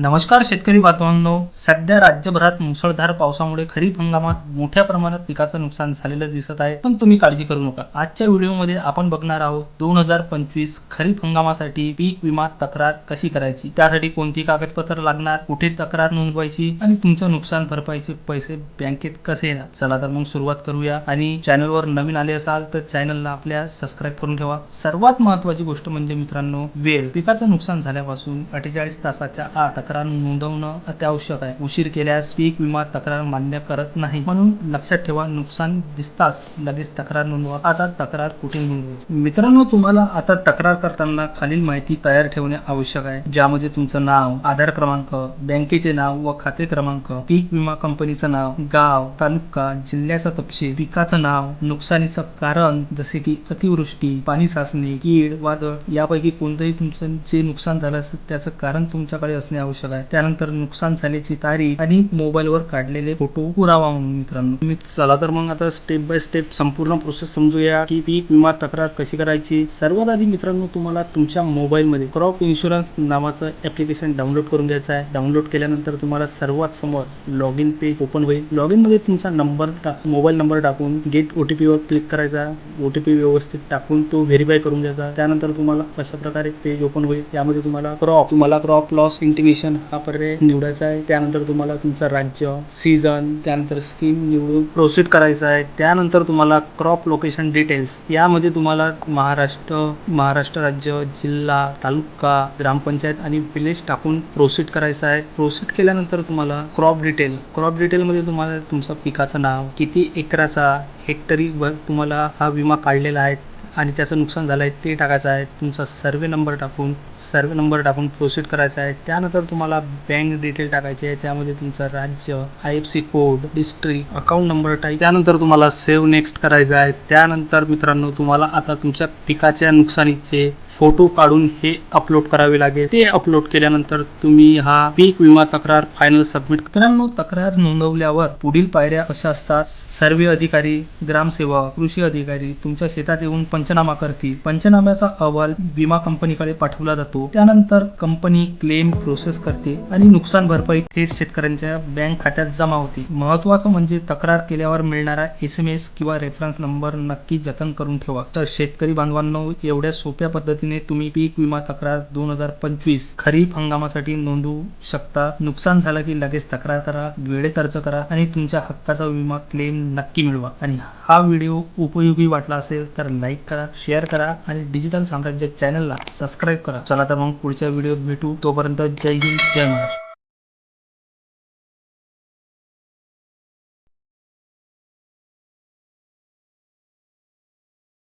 नमस्कार शेतकरी बांधवांनो. सध्या राज्यभरात मुसळधार पावसामुळे खरीप हंगामात मोठ्या प्रमाणात पिकाचं नुकसान झालेलं दिसत आहे. पण तुम्ही काळजी करू नका. आजच्या व्हिडिओमध्ये आपण बघणार आहोत दोन हजार पंचवीस खरीप हंगामासाठी पीक विमा तक्रार कशी करायची? त्यासाठी कोणती कागदपत्र लागणार? कुठे तक्रार नोंदवायची? आणि तुमचं नुकसान भरपाईचे पैसे बँकेत कसे येणार? चला तर मग सुरुवात करूया. आणि चॅनलवर नवीन आले असाल तर चॅनलला आपल्या सबस्क्राईब करून ठेवा. सर्वात महत्वाची गोष्ट म्हणजे मित्रांनो वेळ. पिकाचं नुकसान झाल्यापासून अठ्ठेचाळीस तासाच्या आत तक्रार नोंदवणं अत्यावश्यक आहे. उशीर केल्यास पीक विमा तक्रार मान्य करत नाही. म्हणून लक्षात ठेवा नुकसान दिसताच लगेच तक्रार नोंदवा. आता तक्रार कुठे नोंदवायची? मित्रांनो तुम्हाला आता तक्रार करताना खालील माहिती तयार ठेवणे आवश्यक आहे. ज्यामध्ये तुमचं नाव आधार क्रमांक बँकेचे नाव व खाते क्रमांक पीक विमा कंपनीचं नाव गाव तालुका जिल्ह्याचा तपशील पिकाचं नाव नुकसानीचं कारण जसे की अतिवृष्टी पाणी साचणे कीड वादळ यापैकी कोणतंही तुमचं जे नुकसान झालं असेल त्याचं कारण तुमच्याकडे असणे आवश्यक आहे. त्यानंतर नुकसान झाल्याची तारीख आणि मोबाईलवर काढलेले फोटो पुरावा म्हणून मित्रांनो. तुम्ही चला तर मग आता स्टेप बाय स्टेप संपूर्ण प्रोसेस समजूया की पीक विमा तक्रार कशी करायची. सर्वात आधी मित्रांनो तुम्हाला तुमच्या मोबाईलमध्ये क्रॉप इन्शुरन्स नावाचं ऍप्लिकेशन डाउनलोड करून घ्यायचं आहे. डाउनलोड केल्यानंतर तुम्हाला सर्वात समोर लॉग इन पेज ओपन होईल. लॉग इनमध्ये तुमचा नंबर मोबाईल नंबर टाकून गेट ओ टी वर क्लिक करायचा. ओ टी पी व्यवस्थित टाकून तो व्हेरीफाय करून घ्यायचा. त्यानंतर तुम्हाला अशा प्रकारे पेज ओपन होईल. यामध्ये तुम्हाला क्रॉप तुम्हाला क्रॉप लॉस इंटिमेशन हा पर्याय निवडायचा आहे. त्यानंतर तुम्हाला तुमचं राज्य सीझन त्यानंतर स्कीम निवडून प्रोसीड करायचं आहे. त्यानंतर तुम्हाला क्रॉप लोकेशन डिटेल्स यामध्ये तुम्हाला महाराष्ट्र महाराष्ट्र राज्य जिल्हा तालुका ग्रामपंचायत आणि विलेज टाकून प्रोसीड करायचं आहे. प्रोसीड केल्यानंतर तुम्हाला क्रॉप डिटेल क्रॉप डिटेलमध्ये तुम्हाला तुमचं पिकाचं नाव किती एकराचा हेक्टरी वर तुम्हाला हा विमा काढलेला आहे. आणि त्याचं नुकसान झालं आहे ते टाकायचं आहे. तुमचा सर्वे नंबर टाकून सर्वे नंबर टाकून प्रोसीड करायचा आहे. त्यानंतर तुम्हाला बँक डिटेल टाकायची आहे. त्यामध्ये तुमचं राज्य I F C code district account number type त्यानंतर तुम्हाला सेव्ह नेक्स्ट करायचं आहे. त्यानंतर मित्रांनो तुम्हाला आता तुमच्या पिकाच्या नुकसानीचे फोटो काढून हे अपलोड करावे लागेल. ते अपलोड केल्यानंतर तुम्ही हा पीक विमा तक्रार फायनल सबमिट मित्रांनो तक्रार नोंदवल्यावर पुढील पायऱ्या अशा असतात. सर्वे अधिकारी ग्रामसेवक कृषी अधिकारी तुमच्या शेतात येऊन पंचनामा करतील. पंचनाम्याचा अहवाल विमा कंपनीकडे पाठवला जातो. त्यानंतर कंपनी क्लेम प्रोसेस करते आणि नुकसान भरपाई थेट शेतकऱ्यांच्या बँक खात्यात जमा होते. महत्वाचं म्हणजे तक्रार केल्यावर मिळणारा एस एम एस किंवा रेफरन्स नंबर नक्की जतन करून ठेवा. तर शेतकरी बांधवांनो एवढ्या सोप्या पद्धतीने तुम्ही पीक विमा तक्रार दोन हजार पंचवीस खरीप हंगामासाठी नोंदवू शकता. नुकसान झालं की लगेच तक्रार करा वेळेत अर्ज करा आणि तुमच्या हक्काचा विमा क्लेम नक्की मिळवा. आणि हा व्हिडिओ उपयोगी वाटला असेल तर लाईक करा शेअर करा आणि डिजिटल साम्राज्य चॅनलला सबस्क्राईब करा. चला तर मग पुढच्या व्हिडिओत भेटू. तोपर्यंत जय हिंद जय महाराष्ट्र.